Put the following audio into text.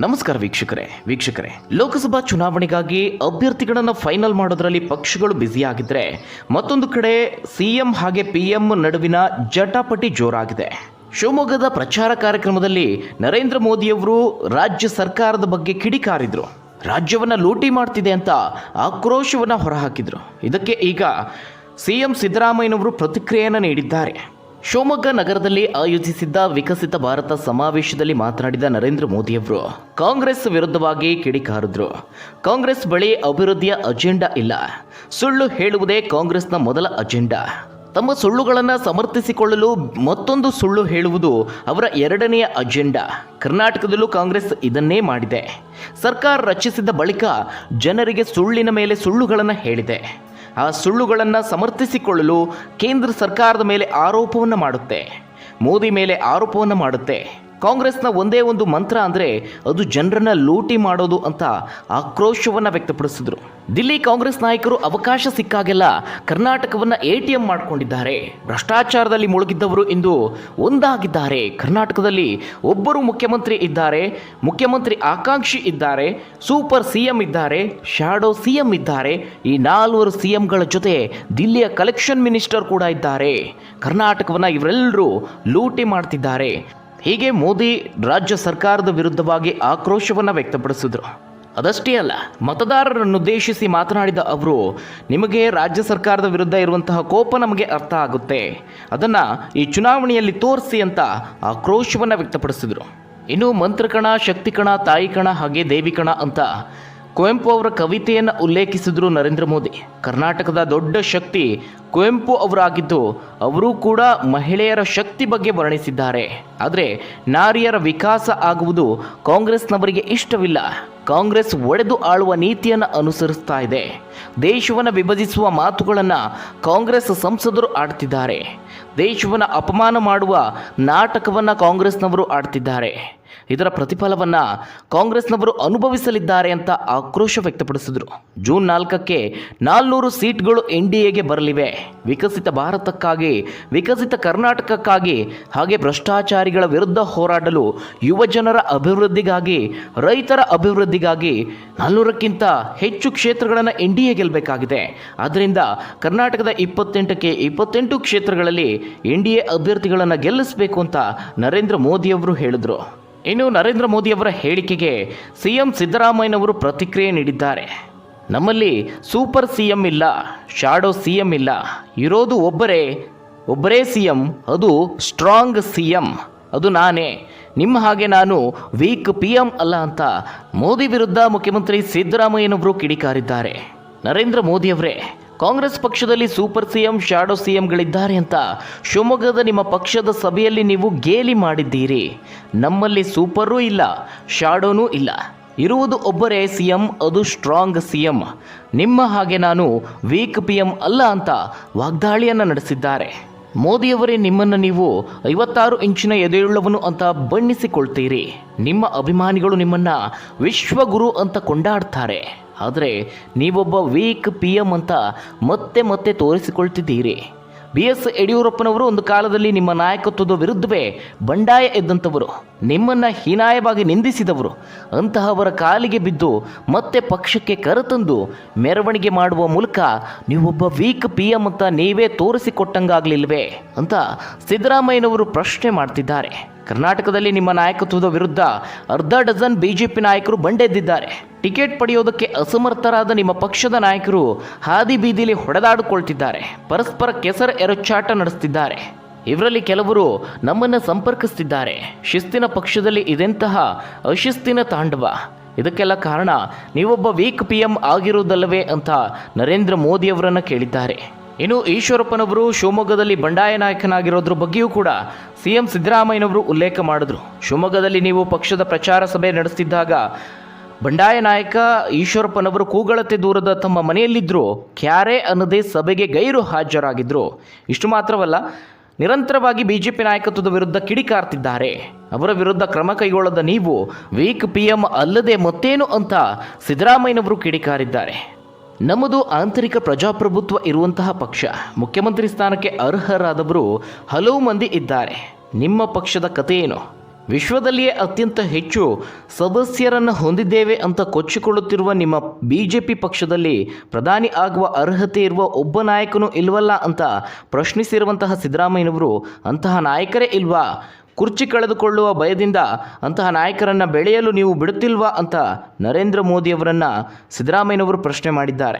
ನಮಸ್ಕಾರ ವೀಕ್ಷಕರೇ. ವೀಕ್ಷಕರೇ, ಲೋಕಸಭಾ ಚುನಾವಣೆಗಾಗಿ ಅಭ್ಯರ್ಥಿಗಳನ್ನು ಫೈನಲ್ ಮಾಡೋದ್ರಲ್ಲಿ ಪಕ್ಷಗಳು ಬ್ಯುಸಿಯಾಗಿದ್ರೆ ಮತ್ತೊಂದು ಕಡೆ ಸಿಎಂ ಹಾಗೆ ಪಿಎಂ ನಡುವಿನ ಜಟಾಪಟಿ ಜೋರಾಗಿದೆ. ಶಿವಮೊಗ್ಗದ ಪ್ರಚಾರ ಕಾರ್ಯಕ್ರಮದಲ್ಲಿ ನರೇಂದ್ರ ಮೋದಿಯವರು ರಾಜ್ಯ ಸರ್ಕಾರದ ಬಗ್ಗೆ ಕಿಡಿಕಾರಿದ್ರು. ರಾಜ್ಯವನ್ನು ಲೂಟಿ ಮಾಡ್ತಿದೆ ಅಂತ ಆಕ್ರೋಶವನ್ನು ಹೊರಹಾಕಿದ್ರು. ಇದಕ್ಕೆ ಈಗ ಸಿಎಂ ಸಿದ್ದರಾಮಯ್ಯನವರು ಪ್ರತಿಕ್ರಿಯೆಯನ್ನು ನೀಡಿದ್ದಾರೆ. ಶಿವಮೊಗ್ಗ ನಗರದಲ್ಲಿ ಆಯೋಜಿಸಿದ್ದ ವಿಕಸಿತ ಭಾರತ ಸಮಾವೇಶದಲ್ಲಿ ಮಾತನಾಡಿದ ನರೇಂದ್ರ ಮೋದಿಯವರು, ಕಾಂಗ್ರೆಸ್ ವಿರುದ್ಧವಾಗಿ ಕಿಡಿಕಾರಿದ್ರು. ಕಾಂಗ್ರೆಸ್ ಬಳಿ ಅಭಿವೃದ್ಧಿಯ ಅಜೆಂಡಾ ಇಲ್ಲ. ಸುಳ್ಳು ಹೇಳುವುದೇ ಕಾಂಗ್ರೆಸ್ನ ಮೊದಲ ಅಜೆಂಡಾ. ತಮ್ಮ ಸುಳ್ಳುಗಳನ್ನು ಸಮರ್ಥಿಸಿಕೊಳ್ಳಲು ಮತ್ತೊಂದು ಸುಳ್ಳು ಹೇಳುವುದು ಅವರ ಎರಡನೆಯ ಅಜೆಂಡಾ. ಕರ್ನಾಟಕದಲ್ಲೂ ಕಾಂಗ್ರೆಸ್ ಇದನ್ನೇ ಮಾಡಿದೆ. ಸರ್ಕಾರ ರಚಿಸಿದ ಬಳಿಕ ಜನರಿಗೆ ಸುಳ್ಳಿನ ಮೇಲೆ ಸುಳ್ಳುಗಳನ್ನು ಹೇಳಿದೆ. ಆ ಸುಳ್ಳುಗಳನ್ನು ಸಮರ್ಥಿಸಿಕೊಳ್ಳಲು ಕೇಂದ್ರ ಸರ್ಕಾರದ ಮೇಲೆ ಆರೋಪವನ್ನು ಮಾಡುತ್ತೆ. ಮೋದಿ ಮೇಲೆ ಆರೋಪವನ್ನು ಮಾಡುತ್ತೆ. ಕಾಂಗ್ರೆಸ್ನ ಒಂದೇ ಒಂದು ಮಂತ್ರ ಅಂದರೆ ಅದು ಜನರನ್ನ ಲೂಟಿ ಮಾಡೋದು ಅಂತ ಆಕ್ರೋಶವನ್ನು ವ್ಯಕ್ತಪಡಿಸಿದರು. ದಿಲ್ಲಿ ಕಾಂಗ್ರೆಸ್ ನಾಯಕರು ಅವಕಾಶ ಸಿಕ್ಕಾಗೆಲ್ಲ ಕರ್ನಾಟಕವನ್ನು ಎ ಟಿ ಎಂ ಮಾಡಿಕೊಂಡಿದ್ದಾರೆ. ಭ್ರಷ್ಟಾಚಾರದಲ್ಲಿ ಮುಳುಗಿದ್ದವರು ಇಂದು ಒಂದಾಗಿದ್ದಾರೆ. ಕರ್ನಾಟಕದಲ್ಲಿ ಒಬ್ಬರು ಮುಖ್ಯಮಂತ್ರಿ ಇದ್ದಾರೆ, ಮುಖ್ಯಮಂತ್ರಿ ಆಕಾಂಕ್ಷಿ ಇದ್ದಾರೆ, ಸೂಪರ್ ಸಿ ಎಂ ಇದ್ದಾರೆ, ಶಾಡೋ ಸಿ ಎಂ ಇದ್ದಾರೆ. ಈ ನಾಲ್ವರು ಸಿ ಎಂಗಳ ಜೊತೆ ದಿಲ್ಲಿಯ ಕಲೆಕ್ಷನ್ ಮಿನಿಸ್ಟರ್ ಕೂಡ ಇದ್ದಾರೆ. ಕರ್ನಾಟಕವನ್ನು ಇವರೆಲ್ಲರೂ ಲೂಟಿ ಮಾಡ್ತಿದ್ದಾರೆ. ಹೀಗೆ ಮೋದಿ ರಾಜ್ಯ ಸರ್ಕಾರದ ವಿರುದ್ಧವಾಗಿ ಆಕ್ರೋಶವನ್ನು ವ್ಯಕ್ತಪಡಿಸಿದ್ರು. ಅದಷ್ಟೇ ಅಲ್ಲ, ಮತದಾರರನ್ನುದ್ದೇಶಿಸಿ ಮಾತನಾಡಿದ ಅವರು, ನಿಮಗೆ ರಾಜ್ಯ ಸರ್ಕಾರದ ವಿರುದ್ಧ ಇರುವಂತಹ ಕೋಪ ನಮಗೆ ಅರ್ಥ ಆಗುತ್ತೆ. ಅದನ್ನು ಈ ಚುನಾವಣೆಯಲ್ಲಿ ತೋರಿಸಿ ಅಂತ ಆಕ್ರೋಶವನ್ನು ವ್ಯಕ್ತಪಡಿಸಿದರು. ಇನ್ನು ಮಂತ್ರಕಣ ಶಕ್ತಿಕಣ ತಾಯಿಕಣ ಹಾಗೆ ದೇವಿಕಣ ಅಂತ ಕುವೆಂಪು ಅವರ ಕವಿತೆಯನ್ನು ಉಲ್ಲೇಖಿಸಿದರು ನರೇಂದ್ರ ಮೋದಿ. ಕರ್ನಾಟಕದ ದೊಡ್ಡ ಶಕ್ತಿ ಕುವೆಂಪು ಅವರಾಗಿದ್ದು, ಅವರು ಕೂಡ ಮಹಿಳೆಯರ ಶಕ್ತಿ ಬಗ್ಗೆ ವರ್ಣಿಸಿದ್ದಾರೆ. ಆದರೆ, ನಾರಿಯರ ವಿಕಾಸ ಆಗುವುದು ಕಾಂಗ್ರೆಸ್ನವರಿಗೆ ಇಷ್ಟವಿಲ್ಲ. ಕಾಂಗ್ರೆಸ್ ಒಡೆದು ಆಳುವ ನೀತಿಯನ್ನು ಅನುಸರಿಸ್ತಾ ಇದೆ. ದೇಶವನ್ನು ವಿಭಜಿಸುವ ಮಾತುಗಳನ್ನು ಕಾಂಗ್ರೆಸ್ ಸಂಸದರು ಆಡ್ತಿದ್ದಾರೆ. ದೇಶವನ್ನು ಅಪಮಾನ ಮಾಡುವ ನಾಟಕವನ್ನು ಕಾಂಗ್ರೆಸ್ನವರು ಆಡ್ತಿದ್ದಾರೆ. ಇದರ ಪ್ರತಿಫಲವನ್ನು ಕಾಂಗ್ರೆಸ್ನವರು ಅನುಭವಿಸಲಿದ್ದಾರೆ ಅಂತ ಆಕ್ರೋಶ ವ್ಯಕ್ತಪಡಿಸಿದರು. ಜೂನ್ ನಾಲ್ಕಕ್ಕೆ ನಾಲ್ನೂರು ಸೀಟ್ಗಳು ಎನ್ ಡಿ ಎಗೆ ಬರಲಿವೆ. ವಿಕಸಿತ ಭಾರತಕ್ಕಾಗಿ, ವಿಕಸಿತ ಕರ್ನಾಟಕಕ್ಕಾಗಿ, ಹಾಗೆ ಭ್ರಷ್ಟಾಚಾರಿಗಳ ವಿರುದ್ಧ ಹೋರಾಡಲು ಯುವಜನರ ಅಭಿವೃದ್ಧಿಗಾಗಿ, ರೈತರ ಅಭಿವೃದ್ಧಿಗಾಗಿ ನಾಲ್ನೂರಕ್ಕಿಂತ ಹೆಚ್ಚು ಕ್ಷೇತ್ರಗಳನ್ನು ಎನ್ ಡಿ ಎ ಗೆಲ್ಲಬೇಕಾಗಿದೆ. ಆದ್ದರಿಂದ ಕರ್ನಾಟಕದ ಇಪ್ಪತ್ತೆಂಟಕ್ಕೆ ಇಪ್ಪತ್ತೆಂಟು ಕ್ಷೇತ್ರಗಳಲ್ಲಿ ಎನ್ ಡಿ ಎ ಅಭ್ಯರ್ಥಿಗಳನ್ನು ಗೆಲ್ಲಿಸಬೇಕು ಅಂತ ನರೇಂದ್ರ ಮೋದಿಯವರು ಹೇಳಿದರು. ಇನ್ನು ನರೇಂದ್ರ ಮೋದಿಯವರ ಹೇಳಿಕೆಗೆ ಸಿಎಂ ಸಿದ್ದರಾಮಯ್ಯನವರು ಪ್ರತಿಕ್ರಿಯೆ ನೀಡಿದ್ದಾರೆ. ನಮ್ಮಲ್ಲಿ ಸೂಪರ್ ಸಿ ಎಂ ಇಲ್ಲ ಶಾಡೋ ಸಿ ಎಂ ಇಲ್ಲ, ಇರೋದು ಒಬ್ಬರೇ ಒಬ್ಬರೇ ಸಿ ಎಂ ಅದು ಸ್ಟ್ರಾಂಗ್ ಸಿ ಎಂ ಅದು ನಾನೇ, ನಿಮ್ಮ ಹಾಗೆ ನಾನು ವೀಕ್ ಪಿ ಎಂ ಅಲ್ಲ ಅಂತ ಮೋದಿ ವಿರುದ್ಧ ಮುಖ್ಯಮಂತ್ರಿ ಸಿದ್ದರಾಮಯ್ಯನವರು ಕಿಡಿಕಾರಿದ್ದಾರೆ. ನರೇಂದ್ರ ಮೋದಿಯವರೇ ಕಾಂಗ್ರೆಸ್ ಪಕ್ಷದಲ್ಲಿ ಸೂಪರ್ ಸಿಎಂ, ಶಾಡೋ ಸಿಎಂಗಳಿದ್ದಾರೆ ಅಂತ ಶಿವಮೊಗ್ಗದ ನಿಮ್ಮ ಪಕ್ಷದ ಸಭೆಯಲ್ಲಿ ನೀವು ಗೇಲಿ ಮಾಡಿದ್ದೀರಿ. ನಮ್ಮಲ್ಲಿ ಸೂಪರೂ ಇಲ್ಲ, ಶಾಡೋನೂ ಇಲ್ಲ. ಇರುವುದು ಒಬ್ಬರೇ ಸಿಎಂ, ಅದು ಸ್ಟ್ರಾಂಗ್ ಸಿಎಂ. ನಿಮ್ಮ ಹಾಗೆ ನಾನು ವೀಕ್ ಪಿ ಎಂ ಅಲ್ಲ ಅಂತ ವಾಗ್ದಾಳಿಯನ್ನು ನಡೆಸಿದ್ದಾರೆ. ಮೋದಿಯವರೇ ನಿಮ್ಮನ್ನು ನೀವು ಐವತ್ತಾರು ಇಂಚಿನ ಎದೆಯುಳ್ಳವನು ಅಂತ ಬಣ್ಣಿಸಿಕೊಳ್ತೀರಿ. ನಿಮ್ಮ ಅಭಿಮಾನಿಗಳು ನಿಮ್ಮನ್ನು ವಿಶ್ವಗುರು ಅಂತ ಕೊಂಡಾಡ್ತಾರೆ. ಆದರೆ ನೀವೊಬ್ಬ ವೀಕ್ ಪಿ ಎಂ ಅಂತ ಮತ್ತೆ ಮತ್ತೆ ತೋರಿಸಿಕೊಳ್ತಿದ್ದೀರಿ. ಬಿ ಎಸ್ ಯಡಿಯೂರಪ್ಪನವರು ಒಂದು ಕಾಲದಲ್ಲಿ ನಿಮ್ಮ ನಾಯಕತ್ವದ ವಿರುದ್ಧವೇ ಬಂಡಾಯ ಎದ್ದಂಥವರು, ನಿಮ್ಮನ್ನು ಹೀನಾಯವಾಗಿ ನಿಂದಿಸಿದವರು, ಅಂತಹವರ ಕಾಲಿಗೆ ಬಿದ್ದು ಮತ್ತೆ ಪಕ್ಷಕ್ಕೆ ಕರೆತಂದು ಮೆರವಣಿಗೆ ಮಾಡುವ ಮೂಲಕ ನೀವೊಬ್ಬ ವೀಕ್ ಪಿ ಎಂ ಅಂತ ನೀವೇ ತೋರಿಸಿಕೊಟ್ಟಂಗಾಗಲಿಲ್ವೇ ಅಂತ ಸಿದ್ದರಾಮಯ್ಯನವರು ಪ್ರಶ್ನೆ ಮಾಡ್ತಿದ್ದಾರೆ. ಕರ್ನಾಟಕದಲ್ಲಿ ನಿಮ್ಮ ನಾಯಕತ್ವದ ವಿರುದ್ಧ ಅರ್ಧ ಡಜನ್ ಬಿಜೆಪಿ ನಾಯಕರು ಬಂಡೆದ್ದಿದ್ದಾರೆ ಟಿಕೆಟ್ ಪಡೆಯೋದಕ್ಕೆ ಅಸಮರ್ಥರಾದ ನಿಮ್ಮ ಪಕ್ಷದ ನಾಯಕರು ಹಾದಿ ಬೀದಿಲಿ ಹೊಡೆದಾಡಿಕೊಳ್ತಿದ್ದಾರೆ. ಪರಸ್ಪರ ಕೆಸರ ಎರಚಾಟ ನಡೆಸ್ತಿದ್ದಾರೆ. ಇವರಲ್ಲಿ ಕೆಲವರು ನಮ್ಮನ್ನು ಸಂಪರ್ಕಿಸ್ತಿದ್ದಾರೆ. ಶಿಸ್ತಿನ ಪಕ್ಷದಲ್ಲಿ ಇದೆಂತಹ ಅಶಿಸ್ತಿನ ತಾಂಡವ. ಇದಕ್ಕೆಲ್ಲ ಕಾರಣ ನೀವೊಬ್ಬ ವೀಕ್ ಪಿ ಎಂ ಆಗಿರುವುದಲ್ಲವೇ ಅಂತ ನರೇಂದ್ರ ಮೋದಿಯವರನ್ನು ಕೇಳಿದ್ದಾರೆ. ಇನ್ನು ಈಶ್ವರಪ್ಪನವರು ಶಿವಮೊಗ್ಗದಲ್ಲಿ ಬಂಡಾಯ ನಾಯಕನಾಗಿರೋದ್ರ ಬಗ್ಗೆಯೂ ಕೂಡ ಸಿ ಎಂ ಸಿದ್ದರಾಮಯ್ಯನವರು ಉಲ್ಲೇಖ ಮಾಡಿದ್ರು. ಶಿವಮೊಗ್ಗದಲ್ಲಿ ನೀವು ಪಕ್ಷದ ಪ್ರಚಾರ ಸಭೆ ನಡೆಸ್ತಿದ್ದಾಗ ಬಂಡಾಯ ನಾಯಕ ಈಶ್ವರಪ್ಪನವರು ಕೂಗಳತೆ ದೂರದ ತಮ್ಮ ಮನೆಯಲ್ಲಿದ್ದರು ಕ್ಯಾರೆ ಅನ್ನದೇ ಸಭೆಗೆ ಗೈರು ಹಾಜರಾಗಿದ್ದರು ಇಷ್ಟು ಮಾತ್ರವಲ್ಲ, ನಿರಂತರವಾಗಿ ಬಿಜೆಪಿ ನಾಯಕತ್ವದ ವಿರುದ್ಧ ಕಿಡಿಕಾರ್ತಿದ್ದಾರೆ. ಅವರ ವಿರುದ್ಧ ಕ್ರಮ ಕೈಗೊಳ್ಳದ ನೀವು ವೀಕ್ ಪಿ ಎಂ ಅಲ್ಲದೆ ಮತ್ತೇನು ಅಂತ ಸಿದ್ದರಾಮಯ್ಯನವರು ಕಿಡಿಕಾರಿದ್ದಾರೆ. ನಮ್ಮದು ಆಂತರಿಕ ಪ್ರಜಾಪ್ರಭುತ್ವ ಇರುವಂತಹ ಪಕ್ಷ. ಮುಖ್ಯಮಂತ್ರಿ ಸ್ಥಾನಕ್ಕೆ ಅರ್ಹರಾದವರು ಹಲವು ಮಂದಿ ಇದ್ದಾರೆ. ನಿಮ್ಮ ಪಕ್ಷದ ಕಥೆ ಏನು ವಿಶ್ವದಲ್ಲಿಯೇ ಅತ್ಯಂತ ಹೆಚ್ಚು ಸದಸ್ಯರನ್ನು ಹೊಂದಿದ್ದೇವೆ ಅಂತ ಕೊಚ್ಚಿಕೊಳ್ಳುತ್ತಿರುವ ನಿಮ್ಮ ಬಿಜೆಪಿ ಪಕ್ಷದಲ್ಲಿ ಪ್ರಧಾನಿ ಆಗುವ ಅರ್ಹತೆ ಇರುವ ಒಬ್ಬ ನಾಯಕನೂ ಇಲ್ವಲ್ಲ ಅಂತ ಪ್ರಶ್ನಿಸಿರುವಂತಹ ಸಿದ್ದರಾಮಯ್ಯನವರು ಅಂತಹ ನಾಯಕರೇ ಇಲ್ವಾ? ಕುರ್ಚಿ ಕಳೆದುಕೊಳ್ಳುವ ಭಯದಿಂದ ಅಂತಹ ನಾಯಕರನ್ನು ಬೆಳೆಯಲು ನೀವು ಬಿಡುತ್ತಿಲ್ವಾ ಅಂತ ನರೇಂದ್ರ ಮೋದಿಯವರನ್ನು ಸಿದ್ದರಾಮಯ್ಯನವರು ಪ್ರಶ್ನೆ ಮಾಡಿದ್ದಾರೆ.